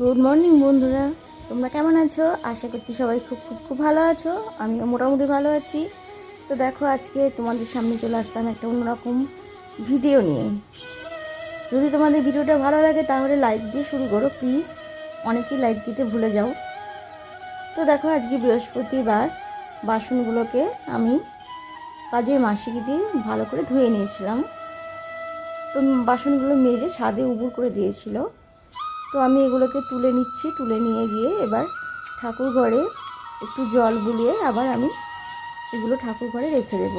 Good morning বন্ধুরা, তোমরা কেমন আছো? আশা করছি সবাই খুব খুব খুব ভালো আছো, আমিও মোটামুটি ভালো আছি। তো দেখো, আজকে তোমাদের সামনে চলে আসলাম একটা অন্যরকম ভিডিও নিয়ে। যদি তোমাদের ভিডিওটা ভালো লাগে, তাহলে লাইক দিয়ে শুরু করো প্লিজ অনেকেই লাইক দিতে ভুলে যাও। তো দেখো, আজকে বৃহস্পতিবার, বাসনগুলোকে আমি কাজের মাসিকে দিয়ে ভালো করে ধুয়ে নিয়েছিলাম। তো বাসনগুলো মেজে ছাদে উবুর করে দিয়েছিল। তো আমি এগুলোকে তুলে নিচ্ছি, তুলে নিয়ে গিয়ে এবার ঠাকুর ঘরে একটু জল বুলিয়ে আবার আমি এগুলো ঠাকুর ঘরে রেখে দেব।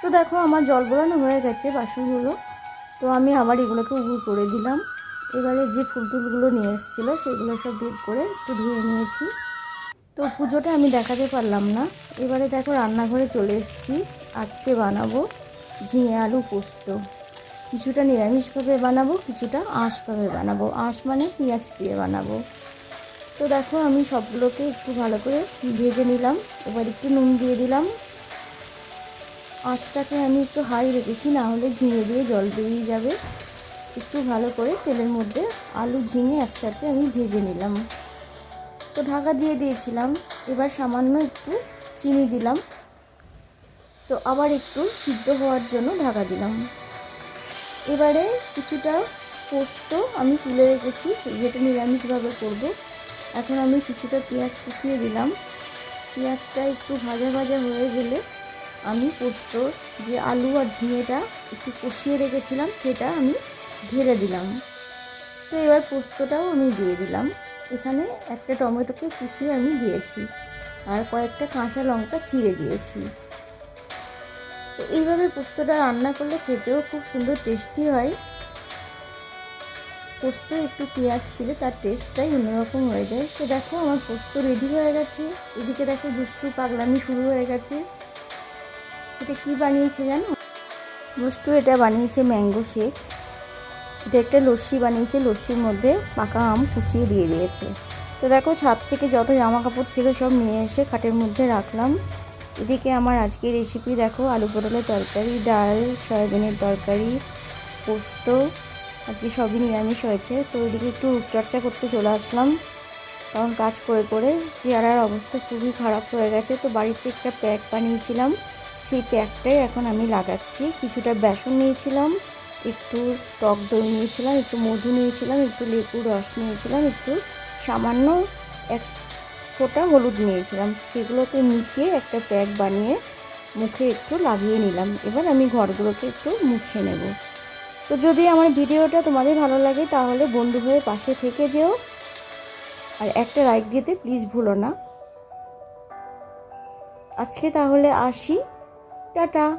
তো দেখো আমার জল বোলানো হয়ে গেছে বাসনগুলো। তো আমি আবার এগুলোকে উবুর করে দিলাম। এবারে যে ফুল টুলগুলো নিয়ে এসেছিল সেগুলো সব বের করে একটু ধুয়ে নিয়েছি। তো পুজোটা আমি দেখাতে পারলাম না। এবারে দেখো রান্নাঘরে চলে এসেছি। আজকে বানাবো। ঝিঙে আলু পোস্ত। কিছুটা নিরামিষভাবে বানাবো, কিছুটা আঁশভাবে বানাবো। আঁশ মানে পেঁয়াজ দিয়ে বানাবো। তো দেখো, আমি সবগুলোকে একটু ভালো করে ভেজে নিলাম। এবার একটু নুন দিয়ে দিলাম। আঁচটাকে আমি একটু হাই রেখেছি, না হলে ঝিঙে দিয়ে জল বেরিয়ে যাবে। একটু ভালো করে তেলের মধ্যে আলু, ঝিঙে একসাথে আমি ভেজে নিলাম। তো ঢাকা দিয়ে দিয়েছিলাম। এবার সামান্য একটু চিনি দিলাম। তো আবার একটু সিদ্ধ হওয়ার জন্য ঢাকা দিলাম। এবারে কিছুটা পোস্ত আমি তুলে রেখেছি যেটা নিরামিষভাবে করব। এখন আমি কিছুটা পেঁয়াজ কুচিয়ে দিলাম। পেঁয়াজটা একটু ভাজা ভাজা হয়ে গেলে আমি পোস্ত, যে আলু আর ঝিঙেটা একটু কষিয়ে রেখেছিলাম, সেটা আমি ঢেলে দিলাম। তো এবার পোস্তটাও আমি দিয়ে দিলাম। এখানে একটা টমেটোকে কুচিয়ে আমি দিয়েছি, আর কয়েকটা কাঁচা লঙ্কা চিড়ে দিয়েছি। তো এইভাবে পোস্তটা রান্না করলে খেতেও খুব সুন্দর টেস্টি হয়। পোস্ত একটু পেঁয়াজ দিলে তার টেস্টটাই অন্যরকম হয়ে যায়। তো দেখো, আমার পোস্ত রেডি হয়ে গেছে। এদিকে দেখো, দুষ্টু পাগলামি শুরু হয়ে গেছে। এটা কি বানিয়েছে জানো? দুষ্টু এটা বানিয়েছে ম্যাঙ্গো শেক। এটা একটা লস্যি বানিয়েছে। লস্যির মধ্যে পাকা আম কুচিয়ে দিয়ে দিয়েছে। তো দেখো, ছাদ থেকে যত জামা কাপড় ছিল সব নিয়ে এসে খাটের মধ্যে রাখলাম। এদিকে আমার আজকের রেসিপি দেখো, আলু পটলের তরকারি, ডাল, সয়াবিনের তরকারি, পোস্ত, আজকে সবই নিরামিষ হয়েছে। তো ওইদিকে একটু রূপচর্চা করতে চলে আসলাম, কারণ কাজ করে করে চেহারার অবস্থা খুবই খারাপ হয়ে গেছে। তো বাড়িতে একটা প্যাক বানিয়েছিলাম, সেই প্যাকটাই এখন আমি লাগাচ্ছি। কিছুটা বেসন নিয়েছিলাম, একটু টক দই নিয়েছিলাম, একটু মধু নিয়েছিলাম, একটু লেবুর রস নিয়েছিলাম, একটু সামান্য এক ফোঁটা হলুদ নিয়েছিলাম। সেগুলোকে মিশিয়ে একটা প্যাক বানিয়ে মুখে একটু লাগিয়ে নিলাম। এবার আমি ঘরগুলোকে একটু মুছে নেব। তো যদি আমার ভিডিওটা তোমাদের ভালো লাগে, তাহলে বন্ধু হয়ে পাশে থেকে যেও। আর একটা লাইক দিতে প্লিজ ভুলো না। আজকে তাহলে আসি। টাটা।